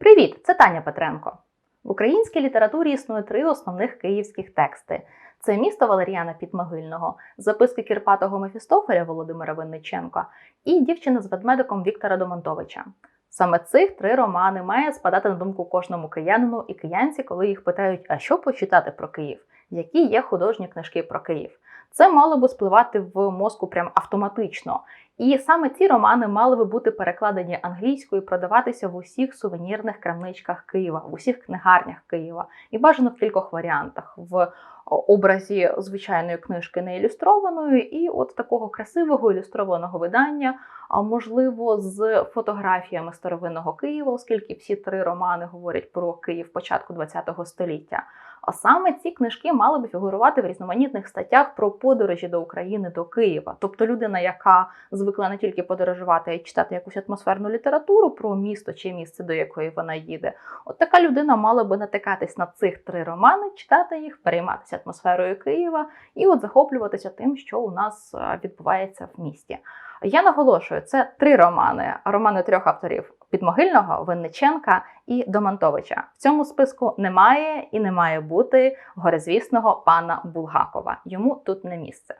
Привіт! Це Таня Петренко. В українській літературі існує три основних київських тексти: це місто Валеріана Підмогильного, записки Кірпатого Мефістофеля Володимира Винниченка і дівчина з ведмедиком Віктора Домонтовича. Саме цих три романи має спадати на думку кожному киянину і киянці, коли їх питають, а що почитати про Київ, які є художні книжки про Київ. Це мало би спливати в мозку прям автоматично. І саме ці романи мали би бути перекладені англійською, продаватися в усіх сувенірних крамничках Києва, в усіх книгарнях Києва, і бажано в кількох варіантах: в образі звичайної книжки не ілюстрованої, і от такого красивого ілюстрованого видання, а можливо, з фотографіями старовинного Києва, оскільки всі три романи говорять про Київ початку ХХ століття. А саме ці книжки мали би фігурувати в різноманітних статтях про подорожі до України до Києва. Тобто людина, яка звикла не тільки подорожувати, а й читати якусь атмосферну літературу про місто чи місце, до якої вона їде. От така людина мала би натикатись на цих три романи, читати їх, перейматися атмосферою Києва і от захоплюватися тим, що у нас відбувається в місті. Я наголошую, це три романи, романи трьох авторів: Підмогильного, Винниченка і Домонтовича. В цьому списку немає і не має бути горизвісного пана Булгакова. Йому тут не місце.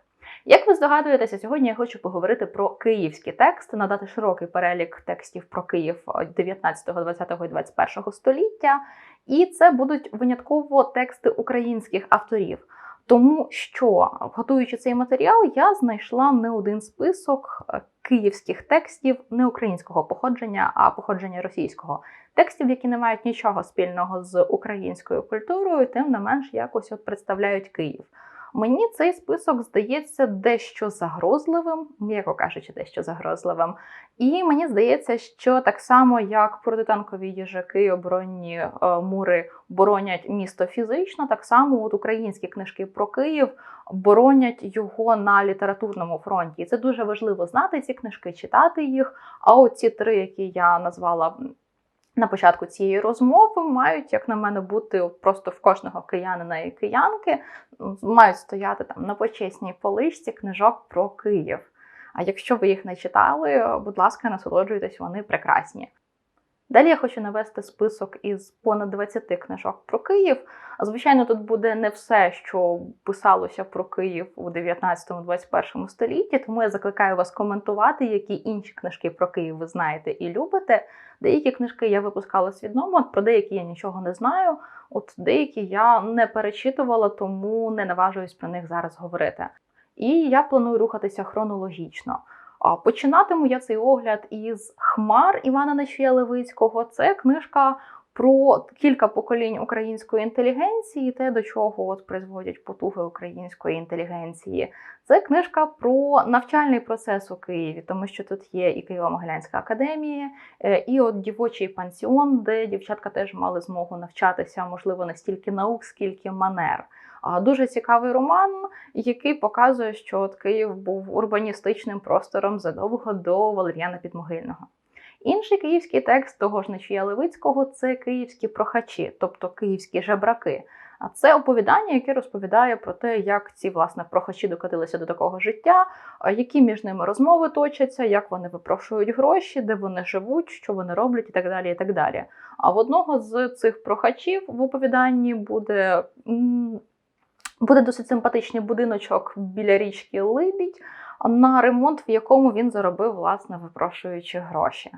Як ви здогадуєтеся, сьогодні я хочу поговорити про київські тексти, надати широкий перелік текстів про Київ 19, 20 і 21 століття. І це будуть винятково тексти українських авторів. Тому що, готуючи цей матеріал, я знайшла не один список київських текстів не українського походження, а походження російського текстів, які не мають нічого спільного з українською культурою, тим не менш якось от представляють Київ. Мені цей список здається дещо загрозливим, м'яко кажучи, дещо загрозливим. І мені здається, що так само, як протитанкові їжаки, оборонні е, мури боронять місто фізично, так само от українські книжки про Київ боронять його на літературному фронті. І це дуже важливо знати ці книжки, читати їх. А оці три, які я назвала на початку цієї розмови мають, як на мене, бути просто в кожного киянина і киянки, мають стояти там на почесній поличці книжок про Київ. А якщо ви їх не читали, будь ласка, насолоджуйтесь, вони прекрасні. Далі я хочу навести список із понад 20 книжок про Київ. Звичайно, тут буде не все, що писалося про Київ у 19-21 столітті, тому я закликаю вас коментувати, які інші книжки про Київ ви знаєте і любите. Деякі книжки я випускала свідомо, про деякі я нічого не знаю. От деякі я не перечитувала, тому не наважуюсь про них зараз говорити. І я планую рухатися хронологічно. Починатиму я цей огляд із Хмар Івана Нечія Левицького. Це книжка про кілька поколінь української інтелігенції, те, до чого от призводять потуги української інтелігенції. Це книжка про навчальний процес у Києві, тому що тут є і Києво-Могилянська академія, е, і от дівочий пансіон, де дівчатка теж мали змогу навчатися, можливо, не стільки наук, скільки манер. Дуже цікавий роман, який показує, що от Київ був урбаністичним простором задовго до Валер'яна Підмогильного. Інший київський текст того ж Нечія Левицького це київські прохачі, тобто київські жебраки. А це оповідання, яке розповідає про те, як ці власне прохачі докотилися до такого життя, які між ними розмови точаться, як вони випрошують гроші, де вони живуть, що вони роблять, і так далі. і так далі. А в одного з цих прохачів в оповіданні буде буде досить симпатичний будиночок біля річки Либідь, на ремонт, в якому він заробив, власне, випрошуючи гроші.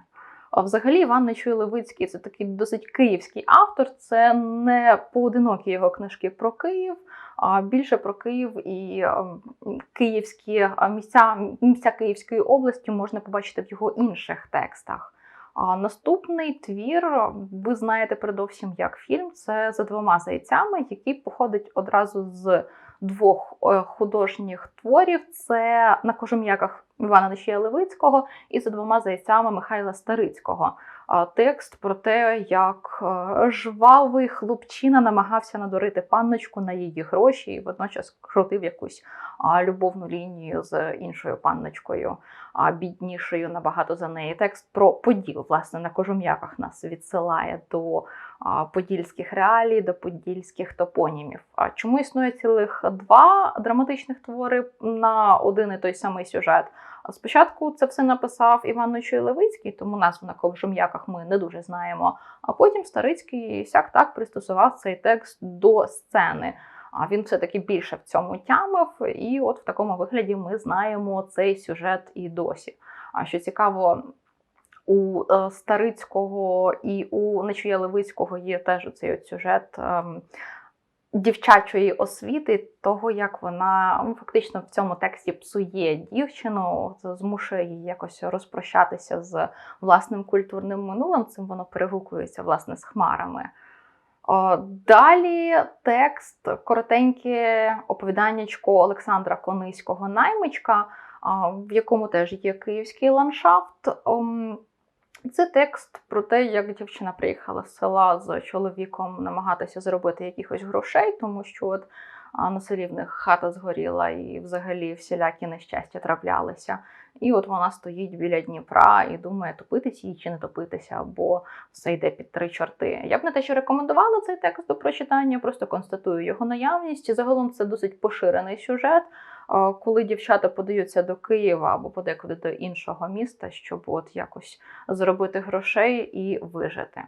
А взагалі, Іван Нечуй Левицький це такий досить київський автор. Це не поодинокі його книжки про Київ, а більше про Київ і київські місця, місця Київської області можна побачити в його інших текстах. А наступний твір, ви знаєте передовсім як фільм, це за двома зайцями, який походить одразу з двох е, художніх творів: це на кожум'яках Івана Нечія Левицького і за двома зайцями Михайла Старицького. Текст про те, як е, жвавий хлопчина намагався надурити панночку на її гроші, і водночас крутив якусь любовну лінію з іншою панночкою, біднішою набагато за неї. Текст про поділ, власне, на кожум'яках нас відсилає до подільських реалій до подільських топонімів. А чому існує цілих два драматичних твори на один і той самий сюжет? Спочатку це все написав Іван Нечуй Левицький, тому назву на ковжем'яках ми не дуже знаємо. А потім Старицький сяк так пристосував цей текст до сцени. А він все-таки більше в цьому тямив, і от в такому вигляді ми знаємо цей сюжет і досі. А що цікаво, у е, Старицького і у Нечуя Левицького є теж цей сюжет ем, дівчачої освіти, того, як вона фактично в цьому тексті псує дівчину, змушує її якось розпрощатися з власним культурним минулим. Цим воно перегукується власне з хмарами. Далі текст коротеньке оповіданнячко Олександра Кониського Наймичка, в якому теж є київський ландшафт. Це текст про те, як дівчина приїхала з села з чоловіком намагатися заробити якихось грошей, тому що от на селі в них хата згоріла і взагалі всілякі нещастя траплялися. І от вона стоїть біля Дніпра і думає, топитися їй чи не топитися, бо все йде під три чорти. Я б не те, що рекомендувала цей текст до прочитання, просто констатую його наявність. Загалом це досить поширений сюжет, коли дівчата подаються до Києва або подекуди до іншого міста, щоб от якось зробити грошей і вижити.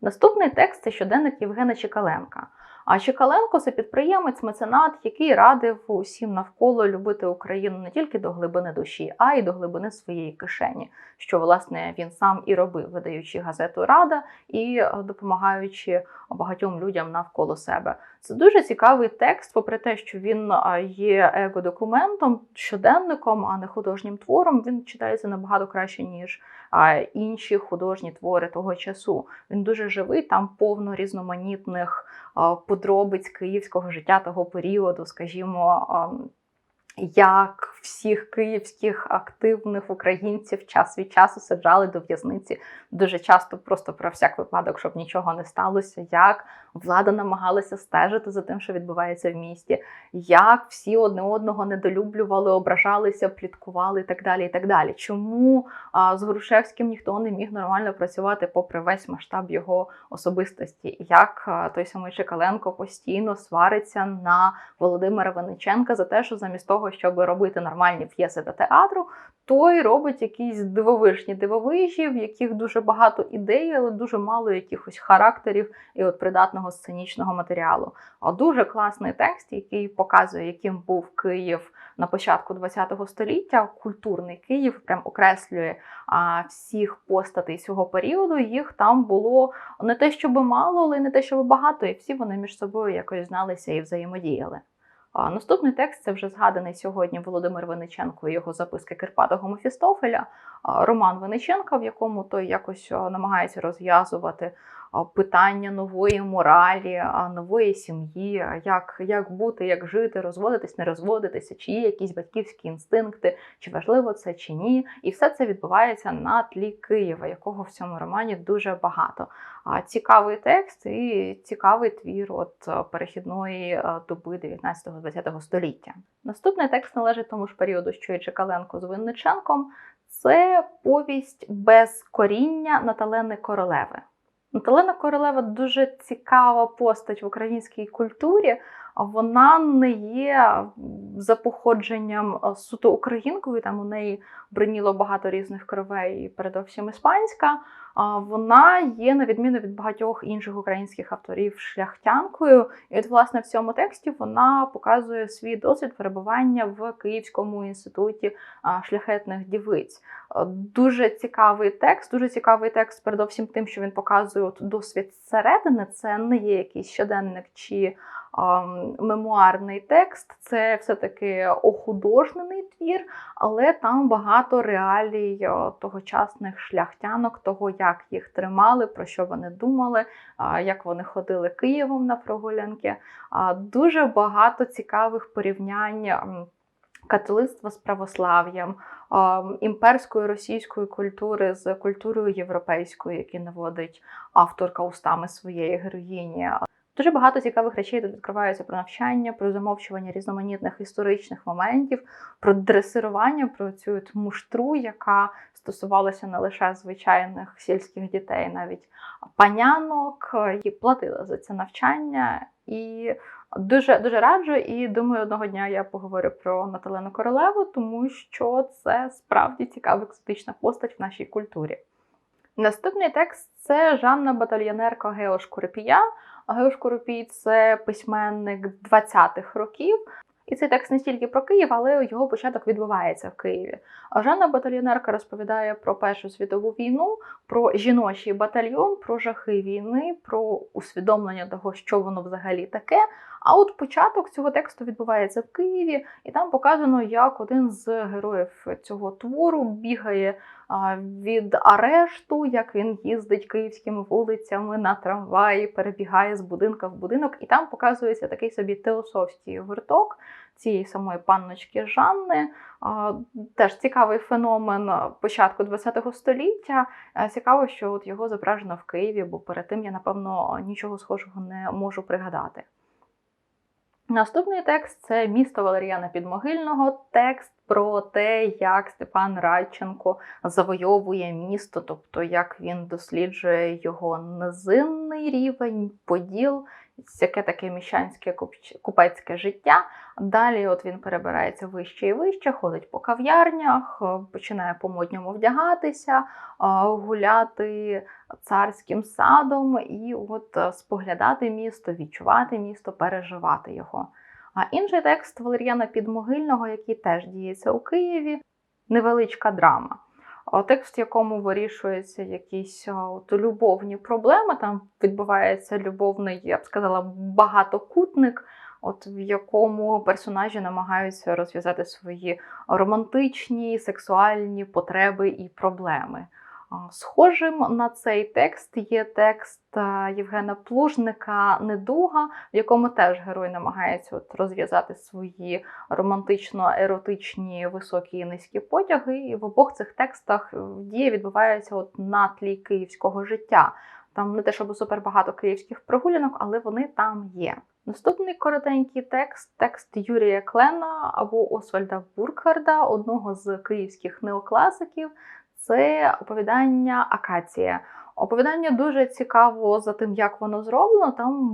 Наступний текст це щоденник Євгена Чекаленка. А Чекаленко це підприємець, меценат, який радив усім навколо любити Україну не тільки до глибини душі, а й до глибини своєї кишені, що власне він сам і робив, видаючи газету Рада і е, допомагаючи багатьом людям навколо себе. Це дуже цікавий текст, попри те, що він е, є его-документом, щоденником, а не художнім твором. Він читається набагато краще ніж інші художні твори того часу. Він дуже живий, там повно різноманітних подробиць київського життя того періоду, скажімо. Як всіх київських активних українців час від часу саджали до в'язниці дуже часто просто про всяк випадок, щоб нічого не сталося, як влада намагалася стежити за тим, що відбувається в місті, як всі одне одного недолюблювали, ображалися, пліткували і так далі. І так далі. Чому а, з Грушевським ніхто не міг нормально працювати попри весь масштаб його особистості? Як а, той самий Чекаленко постійно свариться на Володимира Винниченка за те, що замість того, щоб робити нормальні п'єси до театру, той робить якісь дивовижні дивовижі, в яких дуже багато ідей, але дуже мало якихось характерів і от придатного сценічного матеріалу. А дуже класний текст, який показує, яким був Київ на початку ХХ століття. Культурний Київ прям окреслює а, всіх постатей цього періоду. Їх там було не те, щоб мало, але й не те, щоб багато, і всі вони між собою якось зналися і взаємодіяли. А, Наступний текст це вже згаданий сьогодні Володимир Вениченко і його записки Кирпатого Мефістофеля, роман Вениченка, в якому той якось намагається розв'язувати питання нової моралі, нової сім'ї, як, як бути, як жити, розводитись, не розводитися, чи є якісь батьківські інстинкти, чи важливо це чи ні. І все це відбувається на тлі Києва, якого в цьому романі дуже багато. Цікавий текст і цікавий твір от перехідної доби 19-20 століття. Наступний текст належить тому ж періоду, що і Чекаленко з Винниченком. Це повість без коріння Наталени Королеви. Наталена Королева дуже цікава постать в українській культурі. Вона не є за походженням е, суто українкою. Там у неї бриніло багато різних кровей, передовсім іспанська. Вона є, на відміну від багатьох інших українських авторів, шляхтянкою. І от, власне, в цьому тексті вона показує свій досвід перебування в Київському інституті шляхетних дівиць. Е, Дуже цікавий текст, дуже цікавий текст, передовсім тим, що він показує от досвід зсередини. Це не є якийсь щоденник чи мемуарний текст, це все-таки охудожнений твір, але там багато реалій тогочасних шляхтянок, того, як їх тримали, про що вони думали, як вони ходили Києвом на прогулянки. Дуже багато цікавих порівнянь. Католицтва з православ'ям, імперської російської культури з культурою європейською, які наводить авторка устами своєї героїні. Дуже багато цікавих речей тут відкриваються про навчання, про замовчування різноманітних історичних моментів, про дресирування, про цю муштру, яка стосувалася не лише звичайних сільських дітей, навіть панянок, які платили за це навчання. І дуже дуже раджу. І думаю, одного дня я поговорю про Наталену Королеву, тому що це справді цікава екзотична постать в нашій культурі. Наступний текст це Жанна Батальйонерка Геош Куропія. Геош Куропій це письменник 20-х років. І цей текст не стільки про Київ, але його початок відбувається в Києві. Жанна Батальйонерка розповідає про Першу світову війну, про жіночий батальйон, про жахи війни, про усвідомлення того, що воно взагалі таке. А от початок цього тексту відбувається в Києві, і там показано, як один з героїв цього твору бігає від арешту, як він їздить київськими вулицями на трамваї, перебігає з будинка в будинок, і там показується такий собі теософський гурток цієї самої панночки Жанни. Теж цікавий феномен початку ХХ століття. Цікаво, що от його зображено в Києві, бо перед тим я, напевно, нічого схожого не можу пригадати. Наступний текст це місто Валеріана Підмогильного. Текст про те, як Степан Радченко завойовує місто, тобто як він досліджує його низинний рівень, поділ, яке таке міщанське купецьке життя. Далі от він перебирається вище і вище, ходить по кав'ярнях, починає по-модньому вдягатися, гуляти царським садом і от споглядати місто, відчувати місто, переживати його. А інший текст Валер'яна Підмогильного, який теж діється у Києві, невеличка драма. Текст, в якому вирішуються якісь от, любовні проблеми. Там відбувається любовний, я б сказала, багатокутник, от в якому персонажі намагаються розв'язати свої романтичні, сексуальні потреби і проблеми. Схожим на цей текст є текст Євгена Плужника Недуга, в якому теж герой намагається от розв'язати свої романтично-еротичні високі і низькі потяги. І в обох цих текстах дія відбувається от на тлі київського життя. Там не те, щоб супер багато київських прогулянок, але вони там є. Наступний коротенький текст текст Юрія Клена або Освальда Буркхарда, одного з київських неокласиків це оповідання Акація. Оповідання дуже цікаво за тим, як воно зроблено. Там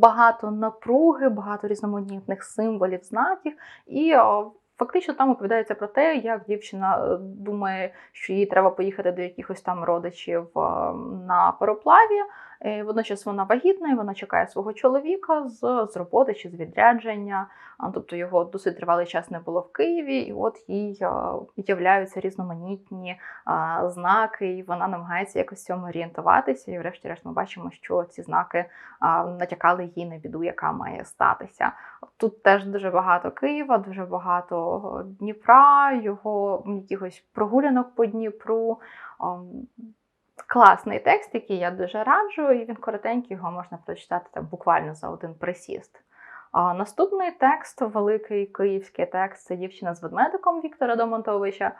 багато напруги, багато різноманітних символів, знаків. І фактично там оповідається про те, як дівчина е, думає, що їй треба поїхати до якихось там родичів на пароплаві. Е, водночас вона вагітна і вона чекає свого чоловіка з з роботи чи з відрядження. Тобто його досить тривалий час не було в Києві, і от їй являються різноманітні знаки, і вона намагається якось цьому орієнтуватися. І, врешті-решт, ми бачимо, що ці знаки натякали їй на біду, яка має статися. Тут теж дуже багато Києва, дуже багато Дніпра, його якихось прогулянок по Дніпру. Класний текст, який я дуже раджу, і він коротенький, його можна прочитати там буквально за один присіст. А Наступний текст, великий київський текст, це дівчина з ведмедиком Віктора Домонтовича.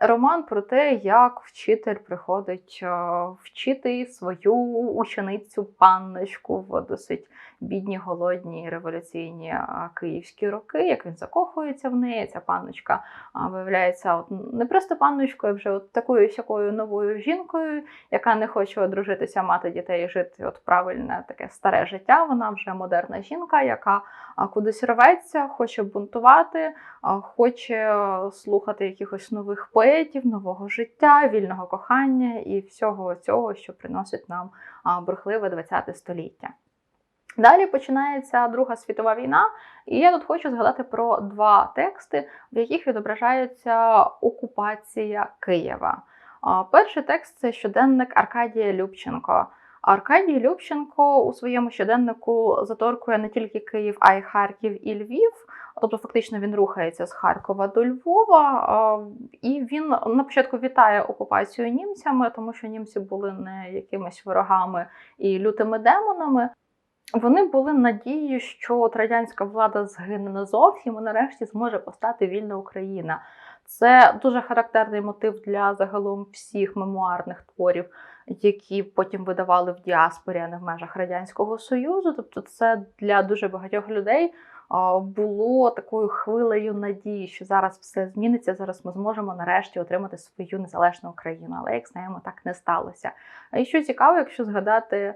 Роман про те, як вчитель приходить вчити свою ученицю панночку в досить бідні, голодні революційні київські роки, як він закохується в неї. Ця панночка виявляється от не просто панночкою, вже от такою сякою новою жінкою, яка не хоче одружитися, мати дітей жити от правильне таке старе життя. Вона вже модерна жінка, яка кудись рветься, хоче бунтувати, хоче слухати якихось нових поетів, нового життя, вільного кохання і всього цього, що приносить нам бурхливе ХХ століття. Далі починається Друга світова війна, і я тут хочу згадати про два тексти, в яких відображається окупація Києва. Перший текст це щоденник Аркадія Любченко. Аркадій Любченко у своєму щоденнику заторкує не тільки Київ, а й Харків і Львів. Тобто, фактично, він рухається з Харкова до Львова, і він на початку вітає окупацію німцями, тому що німці були не якимись ворогами і лютими демонами. Вони були надією, що от радянська влада згине не зовсім і нарешті зможе постати вільна Україна. Це дуже характерний мотив для загалом всіх мемуарних творів які потім видавали в діаспорі, а не в межах Радянського Союзу. Тобто, це для дуже багатьох людей було такою хвилею надії, що зараз все зміниться. Зараз ми зможемо нарешті отримати свою незалежну Україну. Але як знаємо, так не сталося. І що цікаво, якщо згадати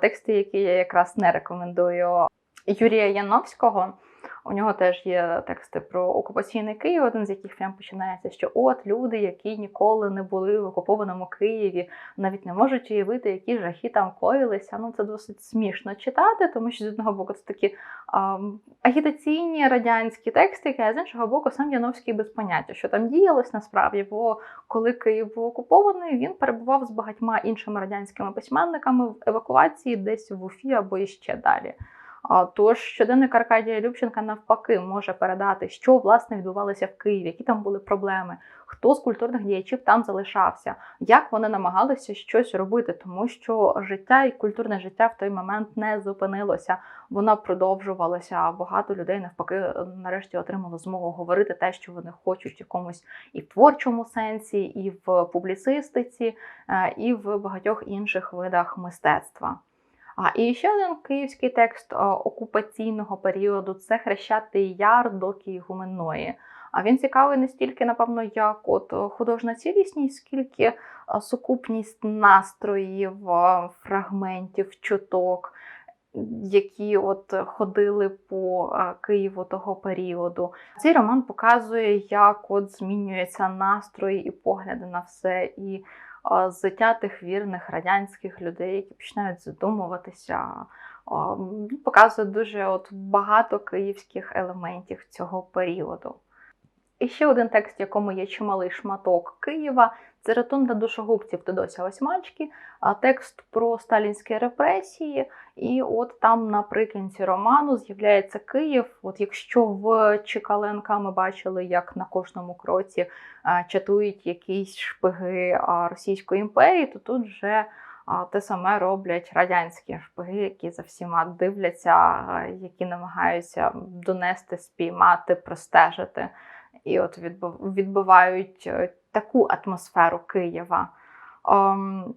тексти, які я якраз не рекомендую Юрія Яновського. У нього теж є тексти про окупаційний Київ, один з яких прям починається, що от люди, які ніколи не були в окупованому Києві, навіть не можуть уявити, які жахи там коїлися. Ну це досить смішно читати, тому що з одного боку це такі ам, агітаційні радянські тексти, а з іншого боку, сам Яновський без поняття, що там діялось насправді. Бо коли Київ був окупований, він перебував з багатьма іншими радянськими письменниками в евакуації десь в Уфі або іще далі. Тож щоденник Аркадія Любченка навпаки може передати, що власне відбувалося в Києві, які там були проблеми, хто з культурних діячів там залишався, як вони намагалися щось робити, тому що життя і культурне життя в той момент не зупинилося, воно продовжувалося. Багато людей навпаки нарешті отримало змогу говорити те, що вони хочуть в якомусь і творчому сенсі, і в публіцистиці, е, і в багатьох інших видах мистецтва. А і ще один київський текст окупаційного періоду це Хрещатий Яр доки Ігуменної. А він цікавий не стільки, напевно, як от художня цілісність, скільки сукупність настроїв, фрагментів, чуток, які от ходили по Києву того періоду. Цей роман показує, як от змінюються настрої і погляди на все. і а, тих вірних радянських людей, які починають задумуватися. Показує дуже от багато київських елементів цього періоду. І ще один текст, в якому є чималий шматок Києва, це ротунда душогубців Тодося Осьмачки, текст про сталінські репресії. І от там наприкінці роману з'являється Київ. От якщо в Чекаленка ми бачили, як на кожному кроці чатують якісь шпиги Російської імперії, то тут вже те саме роблять радянські шпиги, які за всіма дивляться, які намагаються донести, спіймати, простежити. І от відбивають таку атмосферу Києва. Um,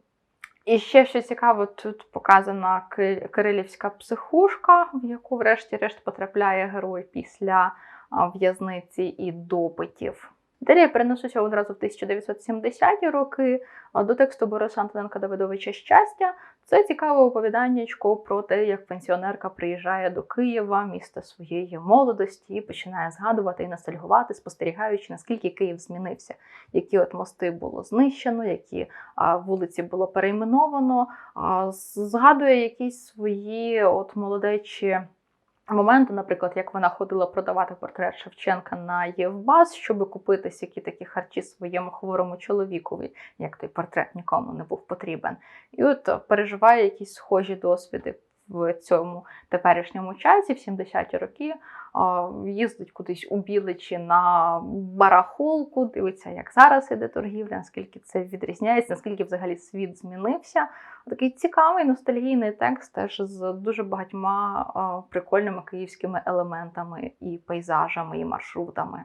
і ще що цікаво, тут показана кирилівська психушка, в яку, врешті-решт, потрапляє герой після в'язниці і допитів. Далі я перенесуся одразу в 1970-ті роки до тексту Бориса Антоненка Давидовича Щастя. Це цікаве оповіданнячко про те, як пенсіонерка приїжджає до Києва, міста своєї молодості, і починає згадувати і ностальгувати, спостерігаючи, наскільки Київ змінився, які от мости було знищено, які вулиці було перейменовано. Згадує якісь свої от молодечі моменту, наприклад, як вона ходила продавати портрет Шевченка на Євбас, щоб купити які такі харчі своєму хворому чоловікові, як той портрет нікому не був потрібен. І от переживає якісь схожі досвіди в цьому теперішньому часі, в 70-ті роки, їздить кудись у Біличі на барахолку, дивиться, як зараз іде торгівля, наскільки це відрізняється, наскільки взагалі світ змінився. Такий цікавий ностальгійний текст теж з дуже багатьма прикольними київськими елементами і пейзажами, і маршрутами.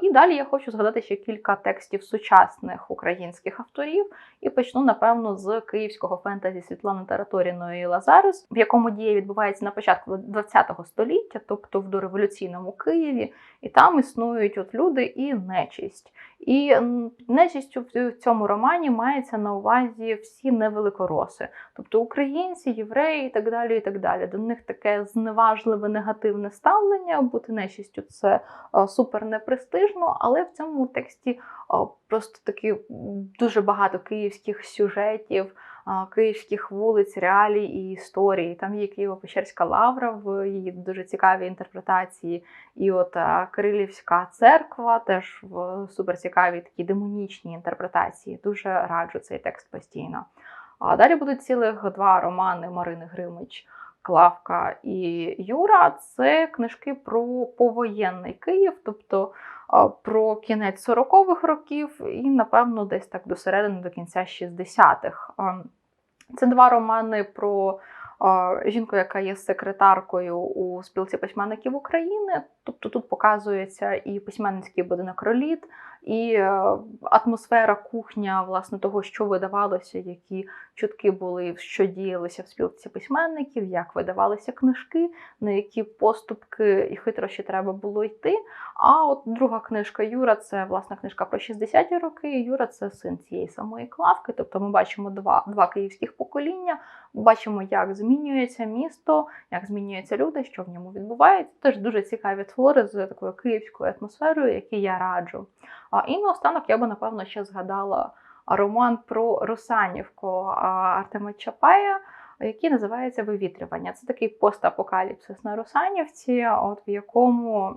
І далі я хочу згадати ще кілька текстів сучасних українських авторів, і почну, напевно, з київського фентезі Світлани Тараторіної Лазарус, в якому дія відбувається на початку ХХ століття, тобто в дореволюційному Києві, і там існують от люди і нечисть. І нечистю в цьому романі мається на увазі всі невеликороси, тобто українці, євреї і так далі. і так далі. До них таке зневажливе негативне ставлення, бути нечистю це супер непрестижно, але в цьому тексті просто таки дуже багато київських сюжетів київських вулиць, реалій і історії. Там є Києво-Печерська лавра в її дуже цікавій інтерпретації. І от Кирилівська церква теж в суперцікавій такій демонічній інтерпретації. Дуже раджу цей текст постійно. А далі будуть цілих два романи Марини Гримич. Клавка і Юра це книжки про повоєнний Київ, тобто про кінець 40-х років і, напевно, десь так до середини до кінця 60-х. Це два романи про жінку, яка є секретаркою у спілці письменників України. Тобто тут показується і письменницький будинок роліт, і е, атмосфера кухня власне того, що видавалося, які чутки були, що діялося в спілці письменників, як видавалися книжки, на які поступки і хитрощі треба було йти. А от друга книжка Юра це власне книжка про 60-ті роки. Юра це син цієї самої клавки. Тобто ми бачимо два, два київських покоління, бачимо, як змінюється місто, як змінюються люди, що в ньому відбувається. Теж дуже цікаві твори з такою київською атмосферою, які я раджу. І наостанок я би напевно ще згадала роман про Русанівку Артема Чапая. Який називається Вивітрювання. Це такий постапокаліпсис на Русанівці, от в якому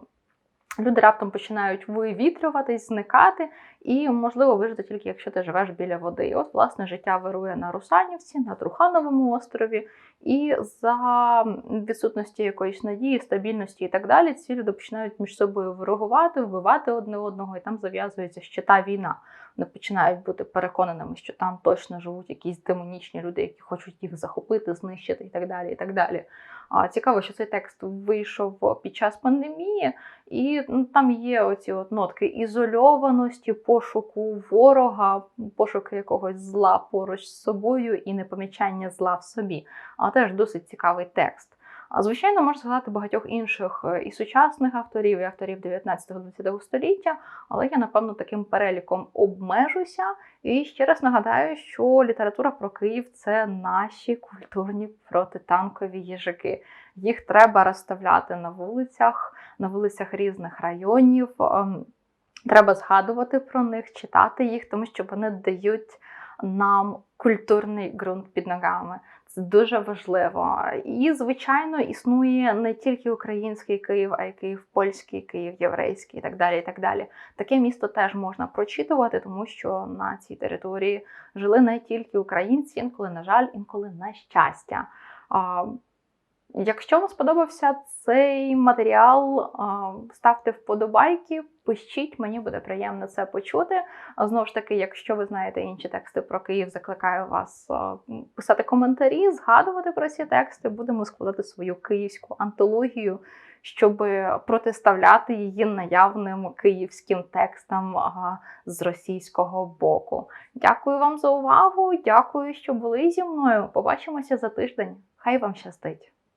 люди раптом починають вивітрюватись, зникати, і можливо вижити тільки якщо ти живеш біля води. І от, власне, життя вирує на Русанівці, на Трухановому острові, і за відсутності якоїсь надії, стабільності і так далі, ці люди починають між собою ворогувати, вбивати одне одного, і там зав'язується ще та війна. Вони починають бути переконаними, що там точно живуть якісь демонічні люди, які хочуть їх захопити, знищити і так далі. І так далі. А, Цікаво, що цей текст вийшов під час пандемії, і ну, там є оці от нотки ізольованості, пошуку ворога, пошуку якогось зла поруч з собою і непомічання зла в собі. А теж досить цікавий текст. А звичайно, можна згадати багатьох інших е, і сучасних авторів, і авторів 19-20 століття, але я, напевно, таким переліком обмежуся. І ще раз нагадаю, що література про Київ це наші культурні протитанкові їжаки. Їх треба розставляти на вулицях, на вулицях різних районів. Треба згадувати про них, читати їх, тому що вони дають нам культурний ґрунт під ногами. Це дуже важливо. І, звичайно, існує не тільки український Київ, а й Київ польський, Київ єврейський і так далі. і так далі. Таке місто теж можна прочитувати, тому що на цій території жили не тільки українці, інколи, на жаль, інколи на щастя. Якщо вам сподобався цей матеріал, ставте вподобайки, пишіть, мені буде приємно це почути. А Знову ж таки, якщо ви знаєте інші тексти про Київ, закликаю вас писати коментарі, згадувати про ці тексти. Будемо складати свою київську антологію, щоб протиставляти її наявним київським текстам з російського боку. Дякую вам за увагу. Дякую, що були зі мною. Побачимося за тиждень. Хай вам щастить!